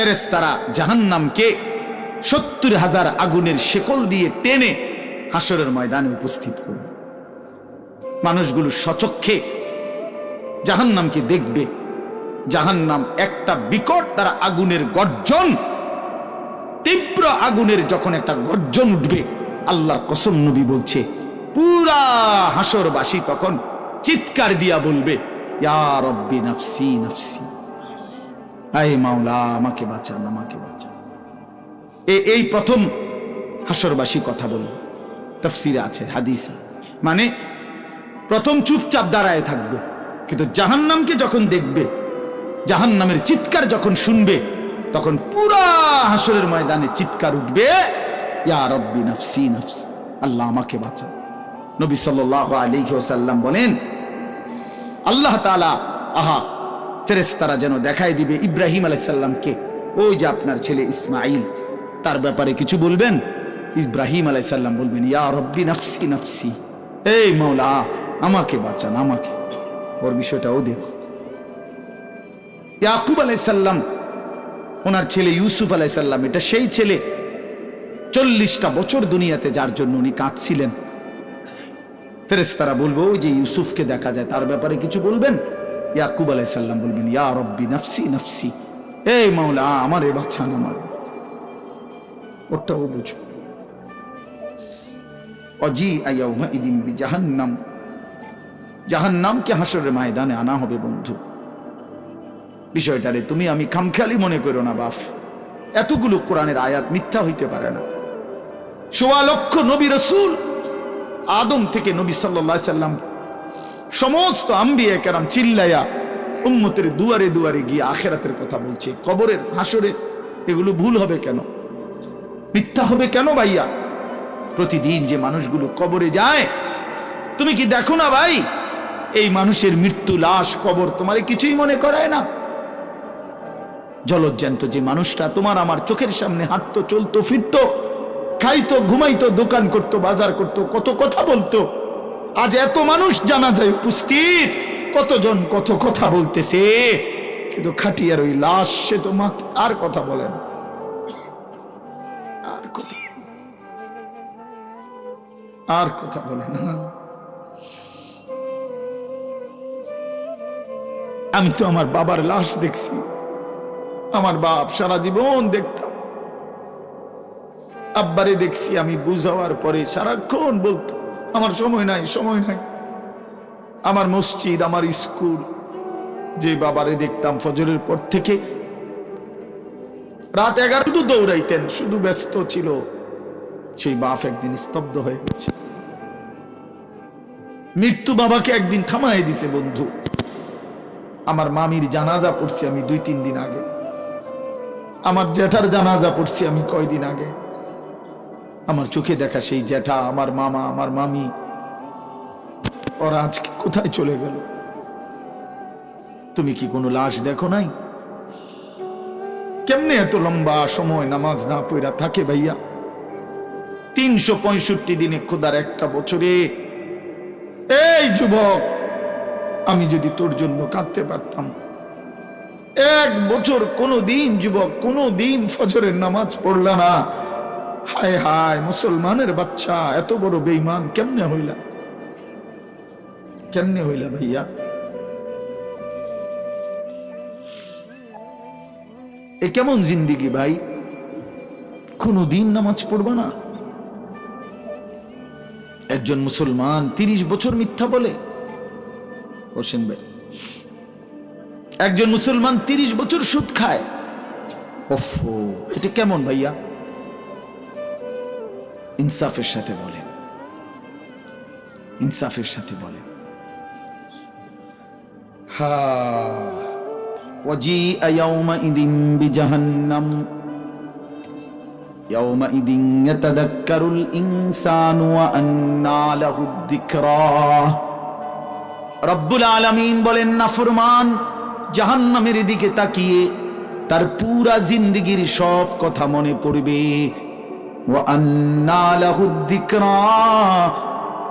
ফেরেস্তারা জাহান্নামকে সত্তর হাজার আগুনের শেকল দিয়ে টেনে হাসরের ময়দানে উপস্থিত করবে মানুষগুলো সচক্ষে জাহান্নামকে দেখবে। জাহান্নাম একটা বিকট তারা আগুনের গর্জন, তীব্র আগুনের যখন একটা গর্জন উঠবে, আল্লাহর কসম নবী বলছে, পুরা হাসরবাসী তখন চিৎকার দিয়া বলবে, ইয়া নফসি নফসি। আয় মাওলা, আমাকে বাঁচান আমাকে বাঁচান। এই প্রথম হাসরবাসী কথা বলবে। তফসিরে আছে, হাদিসে মানে প্রথম চুপচাপ দাঁড়ায় থাকবে। কিন্তু জাহান্নামকে যখন দেখবে, জাহান্নামের চিৎকার যখন শুনবে, তখন পুরা হাসরের ময়দানে চিৎকার উঠবে, ইয়া নফসি নফসি, আল্লাহ আমাকে বাঁচান। নবী আলাইহি ওয়াসাল্লাম বলেন, আল্লাহ তাআলা, আহা ফেরেশতারা যেন দেখাই দিবে ইব্রাহিম আলাইসাল্লামকে ওই যে আপনার ছেলে ইসমাইল তার ব্যাপারে কিছু বলবেন? ইব্রাহিম আলাইসাল্লাম বলবেন, ইয়া রব্বি নফসি নফসি। এই মাওলা, আমাকে বাঁচান, আমাকে। ওর বিষয়টাও দেখো। ইয়াকুব আলাইসাল্লাম ওনার ছেলে ইউসুফ আলাইসাল্লাম এটা সেই ছেলে। চল্লিশটা বছর দুনিয়াতে যার জন্য উনি কাঁদছিলেন। ফেরেস্তারা বলব, ওই যে ইউসুফকে দেখা যায়, তার ব্যাপারে কিছু বলবেন? ইয়াকুব আলাইসাল্লাম বলবেন, ইয়া রব্বি নফসি নফসি। এই মাওলা, আমার এ বাচ্চা না, আমার ওটাও বুঝো। অজি আয়াউমা ইদিন বি জাহান্নাম জাহান্নামকে হাসরের ময়দানে আনা হবে, বন্ধু। বিষয়টারে তুমি আমি খামখেয়ালি মনে করো না, বাফ। এতগুলো কোরআনের আয়াত মিথ্যা হইতে পারে না। সোয়া লক্ষ নবী রসুল আদম থেকে নবী সাল্লাহ সাল্লাম সমস্ত আম্বিয়া কেরাম চিল্লাইয়া উম্মতের দুয়ারে দুয়ারে গিয়ে আখেরাতের কথা বলছে। কবরের হাসরে এগুলো ভুল হবে কেন? মিথ্যা হবে কেন ভাইয়া? প্রতিদিন যে মানুষগুলো কবরে যায়, তুমি কি দেখো না ভাই? এই মানুষের মৃত্যু লাশ কবর তোমার কিছুই মনে করায় না। জলজ্জান্ত যে মানুষটা তোমার আমার চোখের সামনে হাঁটতো, চলতো, ফিরতো, খাইতো, ঘুমাইতো, দোকান করতো, বাজার করতো, কত কথা বলতো আজ এত মানুষ জানা যায় উপস্থিত। কতজন কত কথা বলতেছে। কিন্তু খাটিয়ার ওই লাশ, সে তো আর কথা বলে না। আর কথা আর কথা বলে না। আমি তো আমার বাবার লাশ দেখছি। আমার বাপ সারা জীবন দেখতাম। আব্বারে দেখছি আমি বুঝাওয়ার পরে সারাক্ষণ বলতো। আমার সময় নাই সময় নাই। আমার মসজিদ, আমার স্কুল, যে বাবারে দেখতাম ফজরের পর থেকে, রাত এগারো তো দৌড়াইতেন, শুধু ব্যস্ত ছিল। সেই বাপ একদিন স্তব্ধ হয়ে গেছে। মৃত্যু বাবাকে একদিন থামাই দিছে বন্ধু। আমার মামির জানাজা পড়ছি আমি দুই তিন দিন আগে। আমার জ্যাঠার জানাজা পড়ছি আমি কয়দিন আগে। আমার চোখে দেখা সেই জ্যাঠা, আমার মামা, আমার মামি। ওরা আজকে কোথায় চলে গেল? তুমি কি কোনো লাশ দেখো নাই? কেমনে এত লম্বা সময় নামাজ না পড়া থাকে ভাইয়া? তিনশো পঁয়ষট্টি দিনে খোদার একটা বছরে। এই যুবক, আমি যদি তোর জন্য কাঁদতে পারতাম। এক বছর কোনো দিন যুবক কোনো দিন ফজরের নামাজ পড়লা না। হায় হায়, মুসলমানের বাচ্চা, এত বড় বেইমান কেমনে হইলা? কেমনে হইলা ভাইয়া? এ কেমন জিন্দিগি ভাই? কোনো দিন নামাজ পড়বা না? একজন মুসলমান তিরিশ বছর মিথ্যা বলে? হোসেন ভাই, একজন মুসলমান তিরিশ বছর সুদ খায়? ওফো, এটা কেমন ভাইয়া? ইনসাফের সাথে বলেন ইনসাফের সাথে বলেন হা وجيء يومئذ بجهنم يومئذ يتذكر الإنسان وأنى له الذكرى রব্বুল আলামিন বলেন নাফরমান জাহান্নামের দিকে তাকিয়ে তার পুরা জিন্দিগির সব কথা মনে পড়বে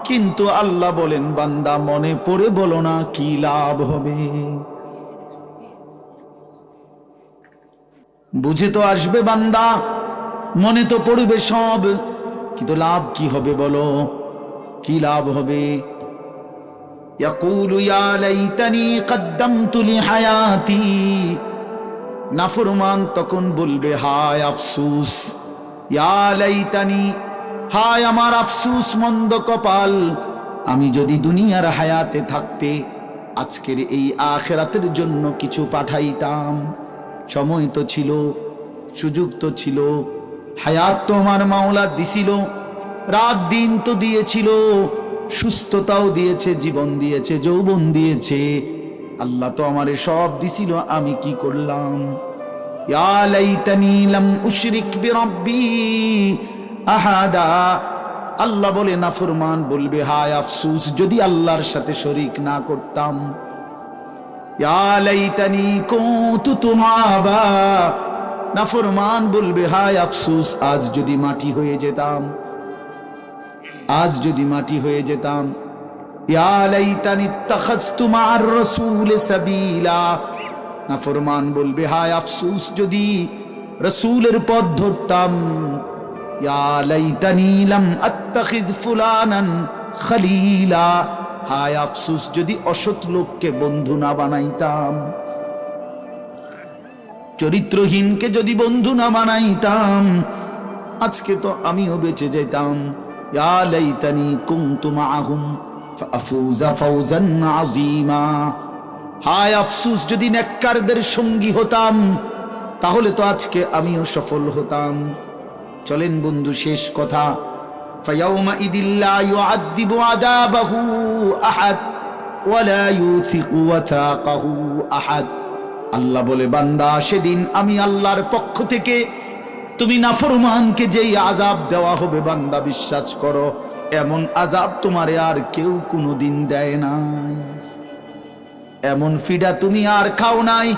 কিন্তু আল্লাহ বলেন, বান্দা মনে পড়ে বলো না কি লাভ হবে। বুঝে তো আসবে বান্দা, মনে তো পড়বে সব। কিন্তু লাভ কি হবে বলো, কি লাভ হবে? নাফরমান তখন বলবে, হায় আফসুস। ইয়া লাইতানি, হায় আমার আফসুস মন্দ কপাল, আমি যদি দুনিয়ার হায়াতে থাকতে, আজকের এই আখেরাতের জন্য কিছু পাঠাইতাম। সময় তো ছিল, সুযোগ তো ছিল, হায়াত তো আমার মাওলা দিছিল, রাত দিন তো দিয়েছিল, সুস্থতাও দিয়েছে, জীবন দিয়েছে, যৌবন দিয়েছে, আল্লাহ তো আমারে সব দিছিল, আমি কি করলাম? ইয়া লাইতানি লাম উশরিক বিরাব্বি আহাদা। আল্লাহ বলে নাফরমান বলবে, হায় আফসুস, যদি আল্লাহর সাথে শরিক না করতাম। নাফরমান বলবে, হায় আফসুস, আজ যদি মাটি হয়ে যেতাম, আজ যদি মাটি হয়ে যেতাম। সাবিলা নাফরমান বলবে, হায় আফসুস, যদি রসুলের পথ ধরতাম খলিলা যদি লোককে বন্ধু না বানাইতাম, চরিত্রহীনকে যদি বন্ধু না বানাইতাম, আজকে তো আমিও বেঁচে যেতাম, ইয়া লাইতানি কুনতু হায় আফসুস, যদি নেককারদের সঙ্গী হতাম, তাহলে তো আজকে আমিও সফল হতাম। চলেন বন্ধু, শেষ কথা। আল্লাহ বলে, বান্দা, সেদিন আমি আল্লাহর পক্ষ থেকে তুমি নাফরমানকে যেই আজাব দেওয়া হবে, বান্দা, বিশ্বাস করো, এমন আজাব তোমারে আর কেউ কোনো দিন দেয় নাই। এমন ফিডা তুমি আর খাও নাই।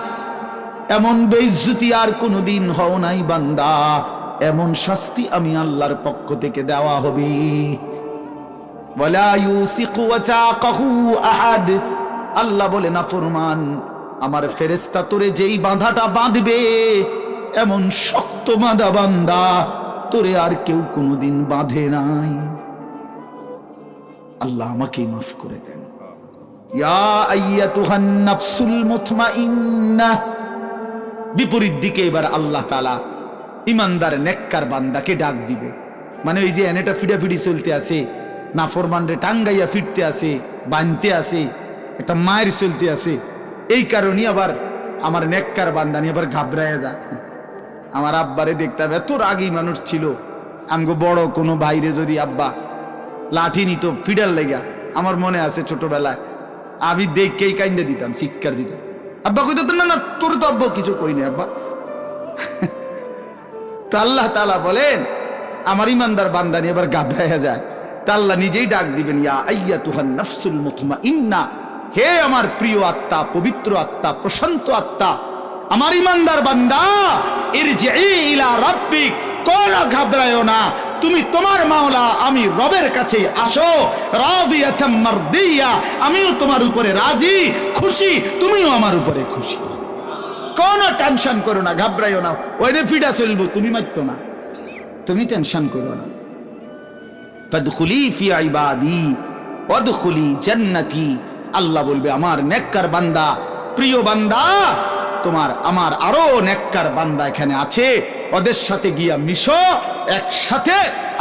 এমন বেইজ্জতি আর কোনোদিন হও নাই বান্দা। এমন শাস্তি আমি আল্লাহর পক্ষ থেকে দেওয়া হবে। আল্লাহ বলে, না ফরমান, আমার ফেরেস্তা তোরে যেই বাঁধাটা বাঁধবে, এমন শক্ত বাঁধা বান্দা, তোরে আর কেউ কোনোদিন বাঁধে নাই। আল্লাহ আমাকেই মাফ করে দেন। বিপরীত দিকে এবার আল্লাহ তালা ইমানদার নেককার বান্দাকে ডাক দিবে। মানে ওই যে এনেটা ফিডাফিডি চলতে আছে, নাফরমানরে টাঙ্গাইয়া ফিরতে আছে, বানতে আছে, একটা মায়ের চলতে আছে। এই কারণে আবার আমার নেককার বান্দা নিয়ে আবার ঘাবড়াইয়া যায়। আমার আব্বারে দেখতাম এত রাগী মানুষ ছিল। আমগো বড় কোনো বাইরে যদি আব্বা লাঠি নিত ফিডার লেগা, আমার মনে আছে ছোটবেলায়। আমি দেখকেই কাইন্দে দিতাম, শিক্ষার দিতাম। আব্বা কইতো, না না, তোর তো আব্বা কিছু কই না আব্বা। তো আল্লাহ তালা বলেন, আমার ইমানদার বান্দানি এবার গাবড়াইয়া যায়। তা আল্লাহ নিজেই ডাক দিবেন, ইয়া আইয়া তুহান নফসুল মুতমা ইন্না হে আমার প্রিয় আত্মা, পবিত্র আত্মা, প্রশান্ত আত্মা, আমার ইমানদার বান্দা এর যে ইলা রব্বিক, কোন ঘাবড়ায় না। তুমি তোমার মাওলা, আমি রবের কাছে আসো। আমিও তোমার উপরে রাজি, খুশি, তুমিও আমার উপরে খুশি। কোনো টেনশন করো না, ঘাবড়াইও না। ওই রে ফিডা চলবো, তুমি মারতো না। তুমি টেনশন করো না। ফাদখুলি ফি ইবাদি, ওয়াদখুলি জান্নাতি। আল্লাহ বলবে, আমার নেককার বান্দা, প্রিয় বান্দা, তোমার, আমার আরও নেককার বান্দা এখানে আছে। ওদের সাথে গিয়া মিশো একসাথে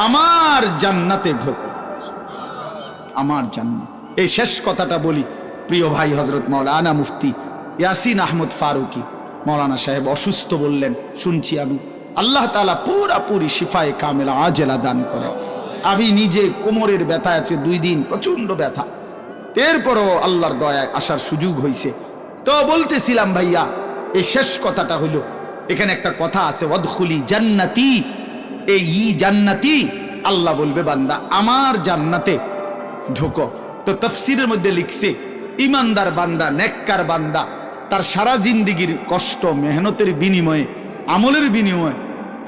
আমার জান্নাতে ঢোকো। আমার জান্নাত। এই শেষ কথাটা বলি, প্রিয় ভাই হজরত মৌলানা মুফতি ইয়াসিন আহমদ ফারুকি মৌলানা সাহেব অসুস্থ বললেন, শুনছি আমি, আল্লাহ তালা পুরাপুরি শিফায় কামেলা আজেলা দান করে। আমি নিজে কোমরের ব্যথা আছে, দুই দিন প্রচণ্ড ব্যথা। এরপরও আল্লাহর দয়ায় আসার সুযোগ হয়েছে তো বলতেছিলাম ভাইয়া, এই শেষ কথাটা হলো এখানে একটা কথা আছে অদখুলি জান্নাতি। ই জান্নাতি। আল্লাহ বলবে, বান্দা, আমার জান্নাতে ঢোকো। তো তফসিরের মধ্যে লিখছে, ইমানদার বান্দা, নেককার বান্দা, তার সারা জিন্দিগির কষ্ট, মেহনতের বিনিময়ে, আমলের বিনিময়ে,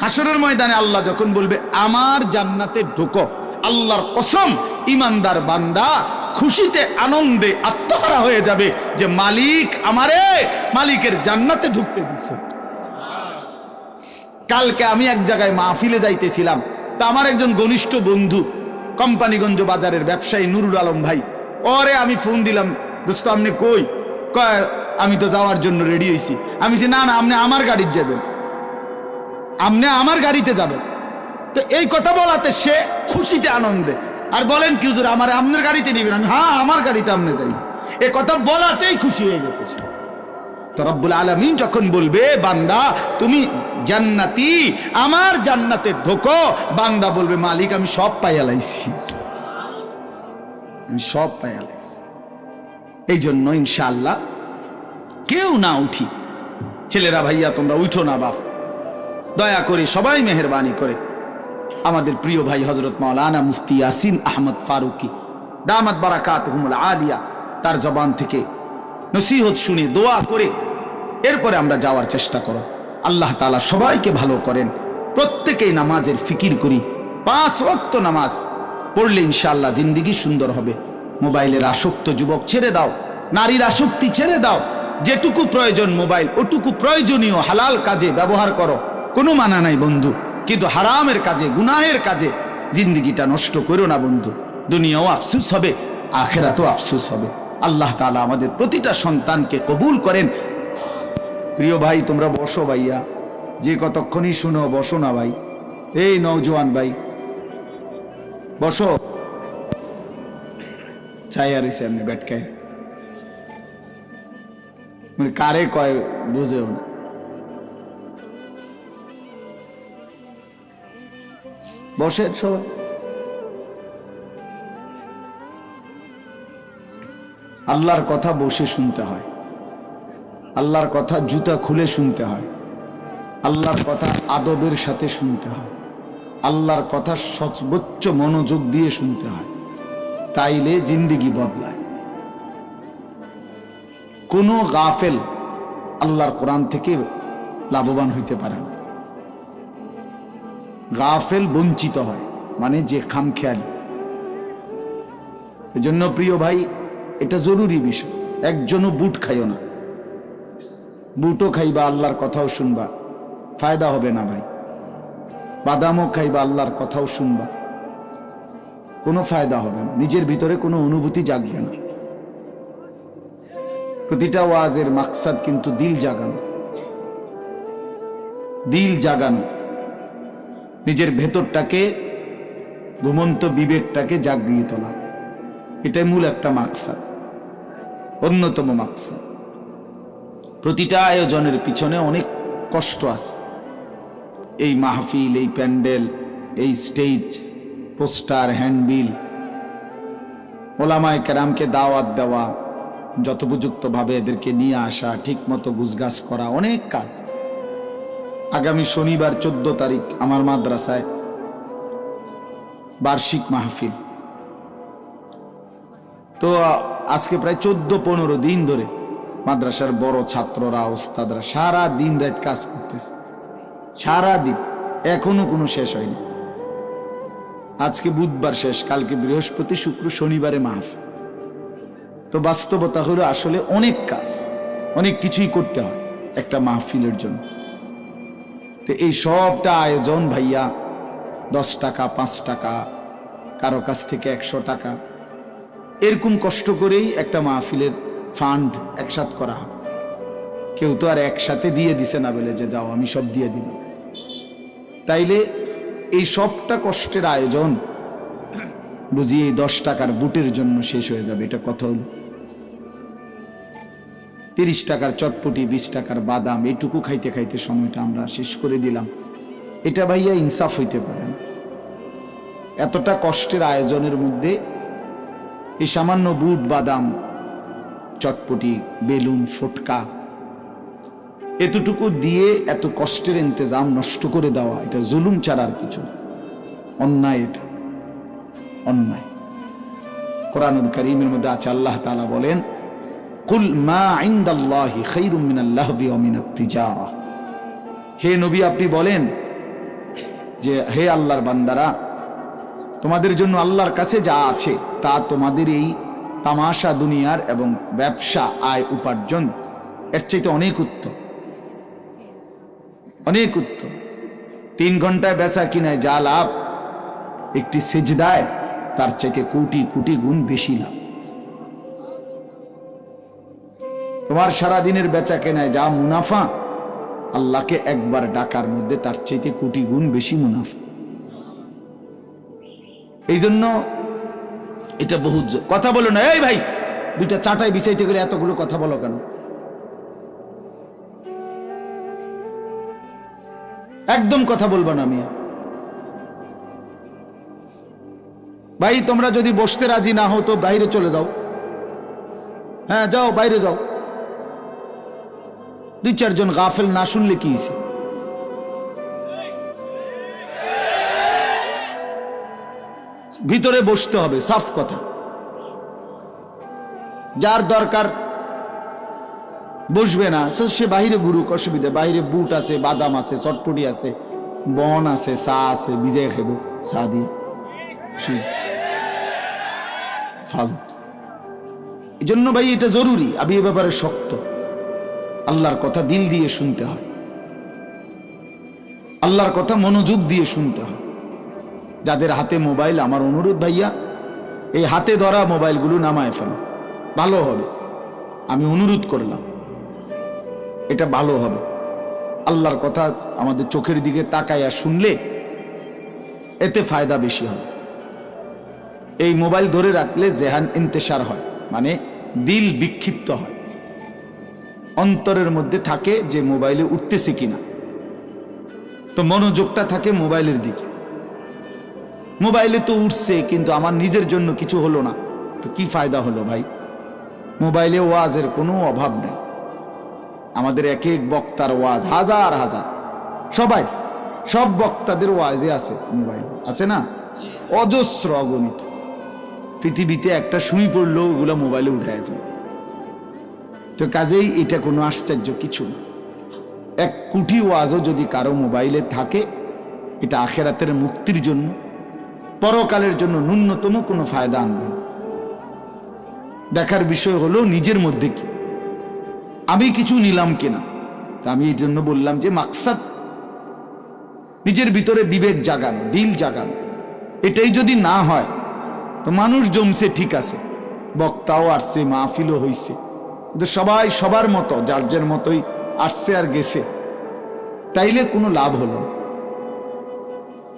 হাসরের ময়দানে আল্লাহ যখন বলবে, আমার জান্নাতে ঢোকো, আল্লাহর কসম, ইমানদার বান্দা খুশিতে, আনন্দে আত্মহারা হয়ে যাবে যে মালিক আমারে, মালিকের জান্নাতে ঢুকতে দিছে। কালকে আমি এক জায়গায় মাহফিলে যাইতেছিলাম। তা আমার একজন ঘনিষ্ঠ বন্ধু কোম্পানিগঞ্জ বাজারের ব্যবসায়ী নুরুল আলম ভাই ওরে আমি ফোন দিলাম দোস্ত আপনি কই? আমি তো যাওয়ার জন্য রেডি হয়েছি আমি বলছি, না না আপনি আমার গাড়ির যাবেন। আপনি আমার গাড়িতে যাবেন। তো এই কথা বলাতে সে খুশিতে আনন্দে আর বলেন কি হুজুর আমার আপনার গাড়িতে নিবেন? আমি হ্যাঁ আমার গাড়িতে আপনি যাই এ কথা বলাতেই খুশি হয়ে গেছে সে। তো রব্বুল আলমিন যখন বলবে, বান্দা, তুমি জান্নাতি, আমার জান্নাতে ঢোকো, বান্দা বলবে, মালিক, আমি সব পাইয়ালাইছি আমি সব পাইয়ালাইছি এই জন্য ইনশাল্লাহ কেউ না উঠি। ছেলেরা, ভাইয়া, তোমরা উঠো না বাপ। দয়া করে, সবাই মেহরবানি করে। আমাদের প্রিয় ভাই হজরত মাওলানা মুফতি ইয়াসিন আহমদ ফারুকি, দামাত বারাকাত হুমুল আলিয়া, তার জবান থেকে নসিহত শুনে, দোয়া করে। এরপরে আমরা যাওয়ার চেষ্টা করো। আল্লাহ তালা সবাইকে ভালো করেন। প্রত্যেকেই নামাজের ফিকির করি। পাঁচ রক্ত নামাজ পড়লে ইনশাআল্লাহ জিন্দিগি সুন্দর হবে। মোবাইলের আসক্ত যুবক, ছেড়ে দাও। নারীর আসক্তি ছেড়ে দাও। যেটুকু প্রয়োজন মোবাইল, ওটুকু প্রয়োজনীয় হালাল কাজে ব্যবহার করো। কোনো মানা নাই বন্ধু। কিন্তু হারামের কাজে, গুনাহের কাজে জিন্দিগিটা নষ্ট করো না বন্ধু। দুনিয়াও আফসুস হবে, আখেরাতেও আফসুস হবে। আল্লাহ তাআলা আমাদের প্রতিটা সন্তানকে কবুল করেন। প্রিয় ভাই, তোমরা বসো ভাইয়া। যে কতক্ষণই শুনো, বসো না ভাই। এই নৌজওয়ান ভাই। বসো। চাই আর এমনি বেটকায় মানে কারে কয় বুঝেও না। বসেন সবাই। আল্লাহর কথা বসে শুনতে হয়। আল্লাহর কথা জুতা খুলে শুনতে হয়। আল্লাহর কথা আদবের সাথে শুনতে হয়। আল্লাহর কথা সর্বোচ্চ মনোযোগ দিয়ে শুনতে হয়। তাইলে জিন্দিগি বদলায়। কোনো গাফেল আল্লাহর কোরআন থেকে লাভবান হইতে পারে না। গাফেল বঞ্চিত হয় মানে যে খামখেয়ালি। এজন্য প্রিয় ভাই এটা জরুরি বিষয়। একজনও বুট খাইও না। বুটও খাইবা, আল্লাহর কথাও শুনবা। ফায়দা হবে না ভাই। বাদামও খাইবা, আল্লাহর কথাও শুনবা। কোনো ফায়দা হবে না। নিজের ভিতরে কোনো অনুভূতি জাগবে না। প্রতিটা ওয়াজের মাকসাদ কিন্তু দিল জাগানো। দিল জাগানো। নিজের ভেতরটাকে, ঘুমন্ত বিবেকটাকে জাগিয়ে তোলা। এটাই মূল একটা মাকসাদ। অন্যতম মাকসাদ। প্রতিটা আয়োজনের পিছনে অনেক কষ্ট আছে। এই মাহফিল, এই প্যান্ডেল, এই স্টেজ, পোস্টার, হ্যান্ডবিল, ওলামায় কেরামকে দাওয়াত দেওয়া, যথোপযুক্তভাবে এদেরকে নিয়ে আসা ঠিক মতো গুজগাছ করা, অনেক কাজ। আগামী শনিবার চোদ্দ তারিখ আমার মাদ্রাসায় বার্ষিক মাহফিল। তো আজকে প্রায় চোদ্দ, পনেরো দিন ধরে মাদ্রাসার বড় ছাত্ররা, ওস্তাদরা সারা দিন রাত কাজ করতেছে। সারা দিন। এখনও কোনো শেষ হয়নি। আজকে বুধবার শেষ, কালকে বৃহস্পতি, শুক্র, শনিবারে মাহফিল। তো বাস্তবতা হলো আসলে অনেক কাজ, অনেক কিছুই করতে হয় একটা মাহফিলের জন্য। তো এই সবটা আয়োজন ভাইয়া দশ টাকা, পাঁচ টাকা, কারও কাছ থেকে একশো টাকা এরকম কষ্ট করেই একটা মাহফিলের ফান্ড একসাথ করা কেউ তো আর একসাথে দিয়ে দিছে না বলে যে যাও, আমি সব দিয়ে দিলাম। তাইলে এই সবটা কষ্টের আয়োজন, বুঝি এই দশ টাকার বুটের জন্য শেষ হয়ে যাবে, এটা কথা হলো। তিরিশ টাকার চটপটি, বিশ টাকার বাদাম এটুকু খাইতে খাইতে সময়টা আমরা শেষ করে দিলাম। এটা ভাইয়া ইনসাফ হইতে পারে না। এতটা কষ্টের আয়োজনের মধ্যে এই সামান্য বুট, বাদাম, চটপটি, বেলুন, ফটকা এতটুকু দিয়ে এত কষ্টের ইন্তজাম নষ্ট করে দেওয়া, এটা জুলুম ছাড়ার কিছু। অন্যায় এটা। অন্যায়। কোরআনুল করিমের মধ্যে আছে, আল্লাহ তাআলা বলেন, কুল মা ইনদাল্লাহি খাইরুম মিনাল লাহবি ওয়া মিনাত তিজারা। হে নবী, আপনি বলেন যে, হে আল্লাহর বান্দারা তোমাদের জন্য আল্লাহর কাছে যা আছে, তা তোমাদের এই তামাশা দুনিয়ার এবং ব্যবসা আয় উপার্জন। এর চাইতে অনেক উত্তম। অনেক উত্তম। তিন ঘন্টায় বেচা কিনায় যা লাভ, একটি সেজদায় তার চাইতে কোটি কোটি গুণ বেশি লাভ। তোমার সারাদিনের বেচা কেনায় যা মুনাফা, আল্লাহকে একবার ডাকার মধ্যে তার চাইতে কোটি গুণ বেশি মুনাফা। এই জন্য এটা বহুত কথা বলো না। এই ভাই, দুইটা চাটাই বিছাইতে গেলে এতগুলো কথা বলো কেন? একদম কথা বলব না মিয়া। ভাই, তোমরা যদি বসতে রাজি না হও তো বাইরে চলে যাও। হ্যাঁ যাও, বাইরে যাও। দুই চারজন গাফেল না শুনলে কি ভিতরে বসতে হবে, সাফ কথা। যার দরকার, বসবে না। সে বাহিরে গুরুক অসুবিধা। বাইরে বুট আছে, বাদাম আছে, চটপটি আছে, বন আছে, চা আছে, বিজয় খেব চা দিয়ে। এই জন্য ভাই, এটা জরুরি। আমি এ ব্যাপারে শক্ত। আল্লাহর কথা দিল দিয়ে শুনতে হয়। আল্লাহর কথা মনোযোগ দিয়ে শুনতে হয়। যাদের হাতে মোবাইল, আমার অনুরোধ ভাইয়া, এই হাতে ধরা মোবাইলগুলো নামায় ফেলো। ভালো হবে। আমি অনুরোধ করলাম। এটা ভালো হবে। আল্লাহর কথা আমাদের চোখের দিকে তাকাইয়া শুনলে এতে ফায়দা বেশি হবে। এই মোবাইল ধরে রাখলে জেহান ইন্তেশার হয় মানে দিল বিক্ষিপ্ত হয়। অন্তরের মধ্যে থাকে যে মোবাইলে উঠতেছে কিনা। তো মনোযোগটা থাকে মোবাইলের দিকে। মোবাইলে তো উঠছে কিন্তু আমার নিজের জন্য কিছু হলো না। তো কি ফায়দা হলো ভাই? মোবাইলে ওয়াজের কোনো অভাব নেই। আমাদের এক এক বক্তার ওয়াজ হাজার হাজার। সবাই সব বক্তাদের ওয়াজে আছে মোবাইল। আছে না? অজস্র অগণিত। পৃথিবীতে একটা সুই পড়লেও ওগুলো মোবাইলে উঠায় ফেলে তো কাজেই এটা কোনো আশ্চর্য কিছু না। এক কুটি ওয়াজও যদি কারও মোবাইলে থাকে এটা আখেরাতের মুক্তির জন্য পরকালের জন্য ন্যূনতম কোনো ফায়দা আনবে। দেখার বিষয় হলো নিজের মধ্যে কি আমি কিছু নিলাম কিনা আমি এই জন্য বললাম যে মাকসাদ নিজের ভিতরে বিবেক জাগান, দিল জাগান এটাই যদি না হয়, তো মানুষ জমছে ঠিক আছে, বক্তাও আসছে, মাহফিলও হইছে কিন্তু সবাই সবার মতো, যার যার মতোই আসছে আর গেছে, তাইলে কোনো লাভ হলো না।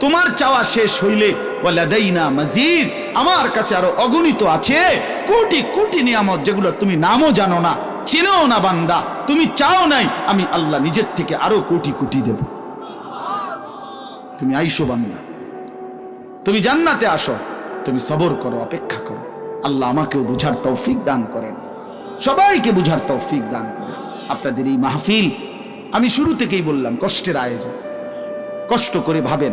তোমার চাওয়া শেষ হইলে, ওয়ালাদাইনা মাজিদ, আমার কাছে আরও অগণিত আছে। কোটি কোটি নিয়ামত যেগুলো তুমি নামও জানো না, চিনেও না বান্দা। তুমি চাও নাই, আমি আল্লাহ নিজের থেকে আরও কোটি কোটি দেব। তুমি আইসো বান্দা। তুমি জান্নাতে আসো। তুমি সবর করো, অপেক্ষা করো। আল্লাহ আমাকেও বুঝার তৌফিক দান করেন। সবাইকে বুঝার তৌফিক দান করেন। আপনাদের এই মাহফিল, আমি শুরু থেকেই বললাম, কষ্টের আয়োজন। কষ্ট করে ভাবেন।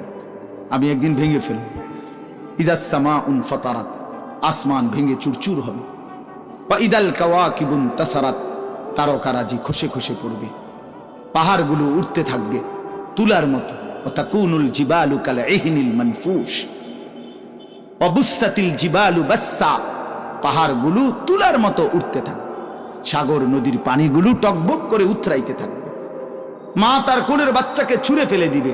আমি একদিন ভেঙে ফেলব। ইজাসমা উন ফতারাত, আসমান ভেঙে চুরচুর হবে। বা ইদাল কাওয়া কিবুন তাসারাত, তারকারাজি খসে খসে পড়বে। পাহাড়গুলো উঠতে থাকবে তুলার মতো। অতাকুনুল জিবালু কালা এহিনিল মানফুস অবুসাতিল জিবালু বাসা পাহাড়গুলো তুলার মতো উঠতে থাকবে। সাগর নদীর পানিগুলো টকবক করে উতরাইতে থাকবে। মা তার কোলের বাচ্চাকে ছুঁড়ে ফেলে দিবে।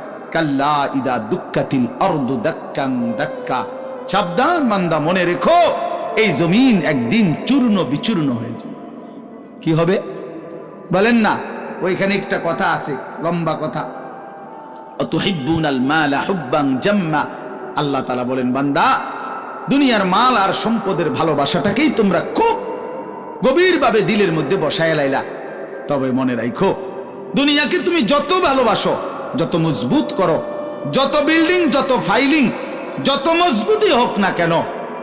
কাল্লা ইদা দুঃখাতিল অর্দু দাক্কাং দাক্কা। সাবধান বান্দা, মনে রেখো, এই জমিন একদিন চূর্ণ বিচূর্ণ হয়ে যাবে। কি হবে? বলেন না, ওইখানে একটা কথা আছে, লম্বা কথা। আল্লাহ তালা বলেন, বান্দা, দুনিয়ার মাল আর সম্পদের ভালোবাসাটাকেই তোমরা খুব গভীরভাবে দিলের মধ্যে বসায় লাইলা। তবে মনে রাখো দুনিয়াকে তুমি যত ভালোবাসো যত মজবুত করো, যত বিল্ডিং যত ফাইলিং যত মজবুতই হোক না কেন,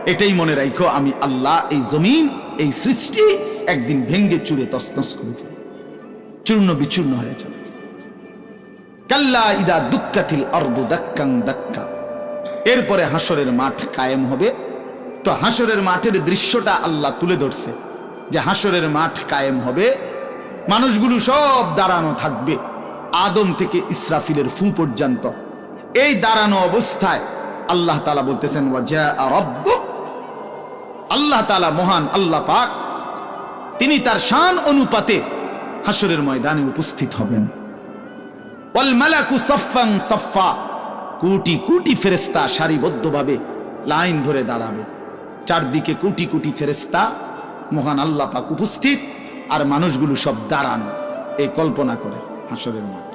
এটাই মনে রাখো আমি আল্লাহ এই জমিন, এই সৃষ্টি একদিন ভেঙ্গে চুরে তসনস করে ফেলব। চূর্ণ বিচূর্ণ হয়ে যাবে। কাল্লা ইদা দুঃখাতিল অর্দু দাক্কাং দাক্কা। এরপরে হাসরের মাঠ কায়েম হবে। তো হাসরের মাঠের দৃশ্যটা আল্লাহ তুলে ধরছে যে হাসরের মাঠ কায়েম হবে। মানুষগুলো সব দাঁড়ানো থাকবে। আদম থেকে ইসরাফিলের ফু পর্যন্ত। এই দাঁড়ানো অবস্থায় আল্লাহ তালা বলতেছেন আল্লাহ তালা মহান আল্লাহ পাক, তিনি তার শান অনুপাতে হাসরের ময়দানে উপস্থিত হবেন। কোটি কোটি ফেরেস্তা সারিবদ্ধভাবে লাইন ধরে দাঁড়াবে। চারদিকে কোটি কোটি ফেরেস্তা মহান আল্লাহ পাক উপস্থিত, আর মানুষগুলো সব দাঁড়ানো। এই কল্পনা করে। হাসরের মাঠ